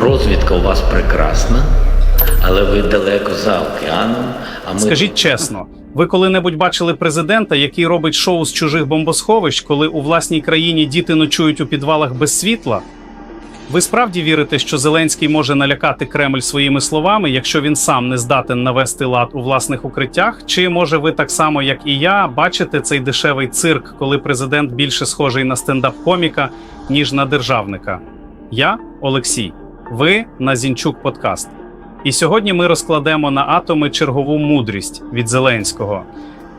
Розвідка у вас прекрасна, але ви далеко за океаном. А ми Скажіть чесно, ви коли-небудь бачили президента, який робить шоу з чужих бомбосховищ, коли у власній країні діти ночують у підвалах без світла? Ви справді вірите, що Зеленський може налякати Кремль своїми словами, якщо він сам не здатен навести лад у власних укриттях? Чи може ви так само, як і я, бачите цей дешевий цирк, коли президент більше схожий на стендап-коміка, ніж на державника? Я Олексій. Ви на Зінчук Подкаст. І сьогодні ми розкладемо на атоми чергову мудрість від Зеленського.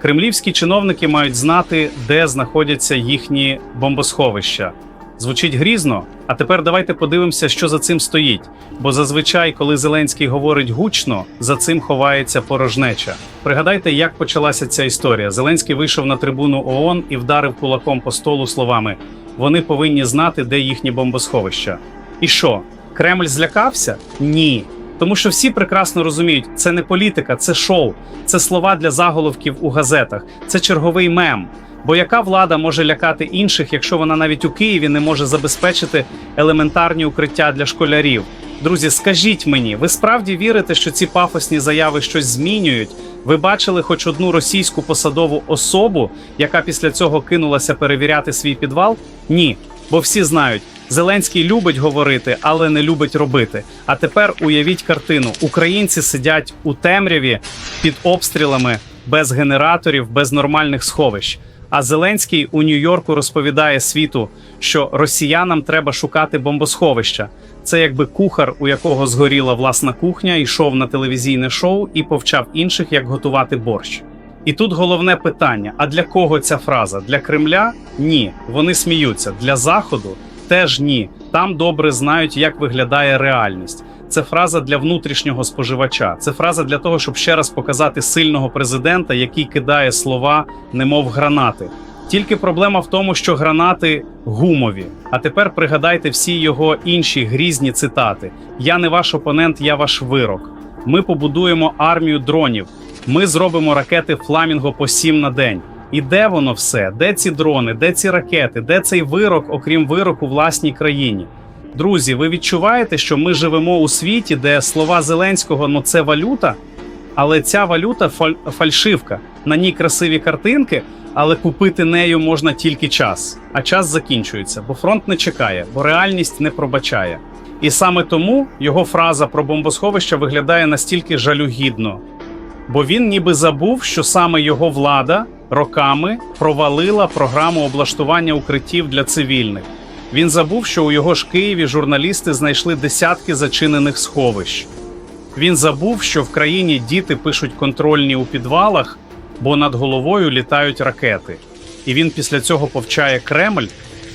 Кремлівські чиновники мають знати, де знаходяться їхні бомбосховища. Звучить грізно. А тепер давайте подивимося, що за цим стоїть. Бо зазвичай, коли Зеленський говорить гучно, за цим ховається порожнеча. Пригадайте, як почалася ця історія. Зеленський вийшов на трибуну ООН і вдарив кулаком по столу словами: вони повинні знати, де їхні бомбосховища. І що? Кремль злякався? Ні. Тому що всі прекрасно розуміють, це не політика, це шоу, це слова для заголовків у газетах, це черговий мем. Бо яка влада може лякати інших, якщо вона навіть у Києві не може забезпечити елементарні укриття для школярів? Друзі, скажіть мені, ви справді вірите, що ці пафосні заяви щось змінюють? Ви бачили хоч одну російську посадову особу, яка після цього кинулася перевіряти свій підвал? Ні, бо всі знають. Зеленський любить говорити, але не любить робити. А тепер уявіть картину: українці сидять у темряві під обстрілами без генераторів, без нормальних сховищ. А Зеленський у Нью-Йорку розповідає світу, що росіянам треба шукати бомбосховища. Це якби кухар, у якого згоріла власна кухня, йшов на телевізійне шоу і повчав інших, як готувати борщ. І тут головне питання: а для кого ця фраза? Для Кремля? Ні. Вони сміються. Для Заходу теж ні. Там добре знають, як виглядає реальність. Це фраза для внутрішнього споживача. Це фраза для того, щоб ще раз показати сильного президента, який кидає слова, немов гранати. Тільки проблема в тому, що гранати гумові. А тепер пригадайте всі його інші грізні цитати: Я не ваш опонент, я ваш вирок. Ми побудуємо армію дронів. Ми зробимо ракети Фламінго по сім на день. І де воно все? Де ці дрони, де ці ракети, де цей вирок, окрім вироку власній країні? Друзі, ви відчуваєте, що ми живемо у світі, де слова Зеленського ну це валюта, але ця валюта фаль- фальшивка. На ній красиві картинки, але купити нею можна тільки час. А час закінчується, бо фронт не чекає, бо реальність не пробачає. І саме тому його фраза про бомбосховище виглядає настільки жалюгідно, бо він ніби забув, що саме його влада роками провалила програму облаштування укриттів для цивільних. Він забув, що у його ж Києві журналісти знайшли десятки зачинених сховищ. Він забув, що в країні діти пишуть контрольні у підвалах, бо над головою літають ракети. І він після цього повчає Кремль.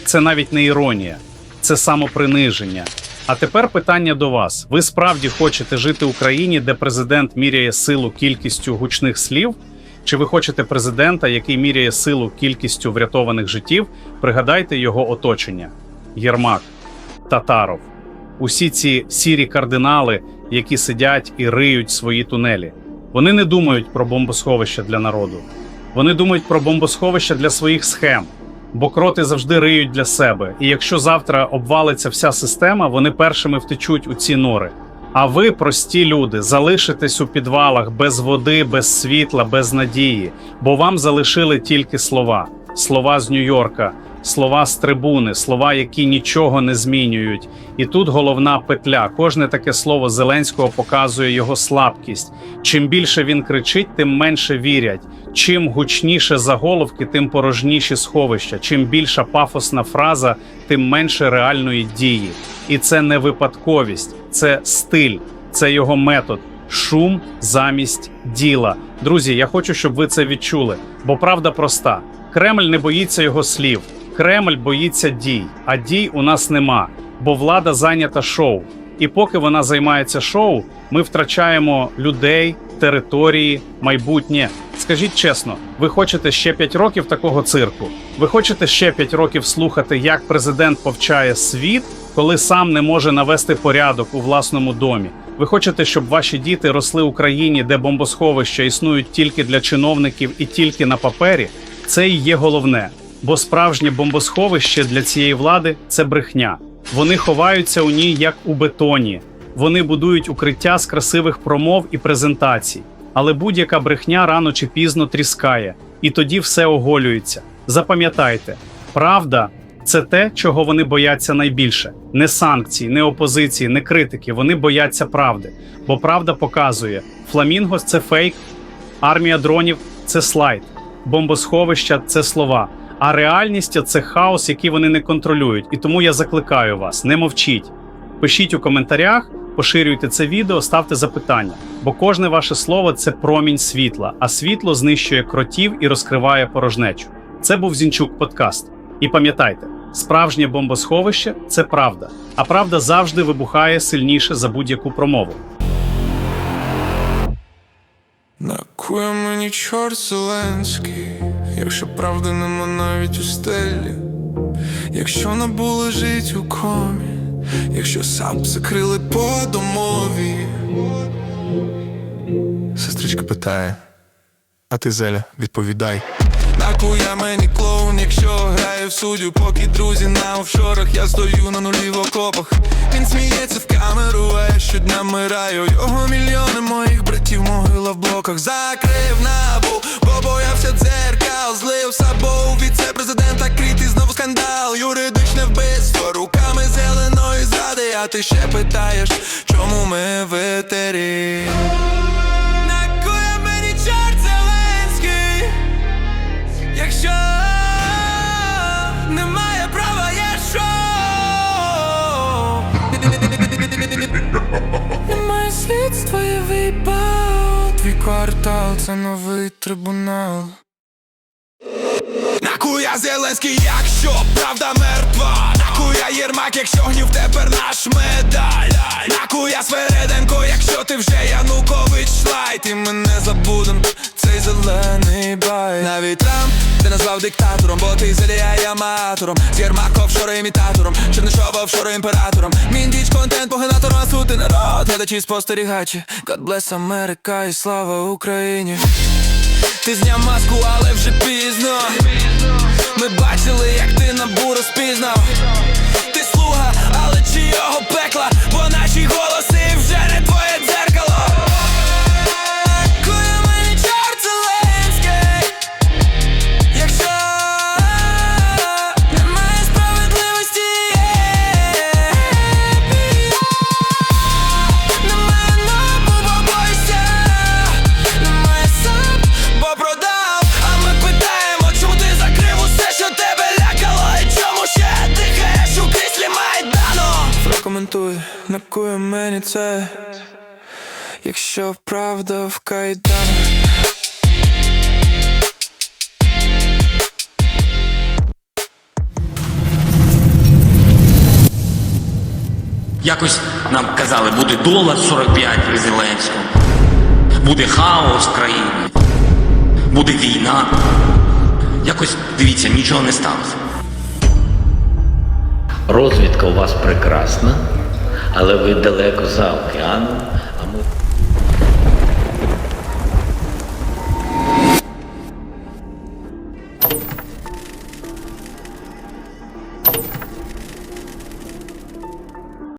Це навіть не іронія, це самоприниження. А тепер питання до вас: ви справді хочете жити в країні, де президент міряє силу кількістю гучних слів? Чи ви хочете президента, який міряє силу кількістю врятованих життів? Пригадайте його оточення: Єрмак, Татаров, усі ці сірі кардинали, які сидять і риють свої тунелі. Вони не думають про бомбосховища для народу. Вони думають про бомбосховища для своїх схем. Бо кроти завжди риють для себе. І якщо завтра обвалиться вся система, вони першими втечуть у ці нори. А ви, прості люди, залишитесь у підвалах без води, без світла, без надії, бо вам залишили тільки слова: слова з Нью-Йорка, слова з трибуни, слова, які нічого не змінюють. І тут головна петля. Кожне таке слово Зеленського показує його слабкість. Чим більше він кричить, тим менше вірять. Чим гучніше заголовки, тим порожніші сховища. Чим більша пафосна фраза, тим менше реальної дії. І це не випадковість, це стиль, це його метод. Шум замість діла. Друзі, я хочу, щоб ви це відчули. Бо правда проста: Кремль не боїться його слів. Кремль боїться дій, а дій у нас нема, бо влада зайнята шоу. І поки вона займається шоу, ми втрачаємо людей, території, майбутнє. Скажіть чесно, ви хочете ще 5 років такого цирку? Ви хочете ще 5 років слухати, як президент повчає світ, коли сам не може навести порядок у власному домі? Ви хочете, щоб ваші діти росли у країні, де бомбосховища існують тільки для чиновників і тільки на папері? Це і є головне. Бо справжнє бомбосховище для цієї влади це брехня. Вони ховаються у ній як у бетоні. Вони будують укриття з красивих промов і презентацій. Але будь-яка брехня рано чи пізно тріскає, і тоді все оголюється. Запам'ятайте, правда це те, чого вони бояться найбільше: не санкцій, не опозиції, не критики. Вони бояться правди. Бо правда показує: фламінгос це фейк, армія дронів це слайд, бомбосховища це слова. А реальність це хаос, який вони не контролюють. І тому я закликаю вас: не мовчіть. Пишіть у коментарях, поширюйте це відео, ставте запитання, бо кожне ваше слово це промінь світла, а світло знищує кротів і розкриває порожнечу. Це був Зінчук Подкаст. І пам'ятайте, справжнє бомбосховище це правда, а правда завжди вибухає сильніше за будь-яку промову. На куя мені чорт Зеленський, якщо правди нема навіть у стелі, якщо набу лежить у комі, якщо сап закрили по домові. Сестричка питає, а ти Зеля, відповідай. Нахуя мені клоун, якщо грає в суддю, поки друзі на офшорах, я стою на нулі в окопах. Він сміється в камеру, а я щодня мираю. Його мільйони моїх братів, могила в блоках. Закрив набу, Ти ще питаєш, чому ми в етері? Накує мені чорт Зеленський? Якщо немає права, є що? Немає слідства, випав Твій квартал, це новий трибунал. Накуя Зеленський, якщо правда мертва Накуя Єрмак, якщо гнів тепер наш медаль. Накуя Свереденко, якщо ти вже Янукович лайт. І ми не забудем цей зелений бай. Навіть Трамп ти назвав диктатором, бо ти заліяє аматором. З Єрмак офшори імітатором, Чернишова офшори імператором. Міндіч контент погенатором, а сути народ. Глядачі спостерігачі God bless Америка і слава Україні. Ти зняв маску, але вже пізно накує мені це Якщо правда в кайданах Якось нам казали, буде долар 45 при Зеленському, буде хаос в країні, буде війна. Якось дивіться, нічого не сталося. Розвідка у вас прекрасна, але ви далеко за океаном,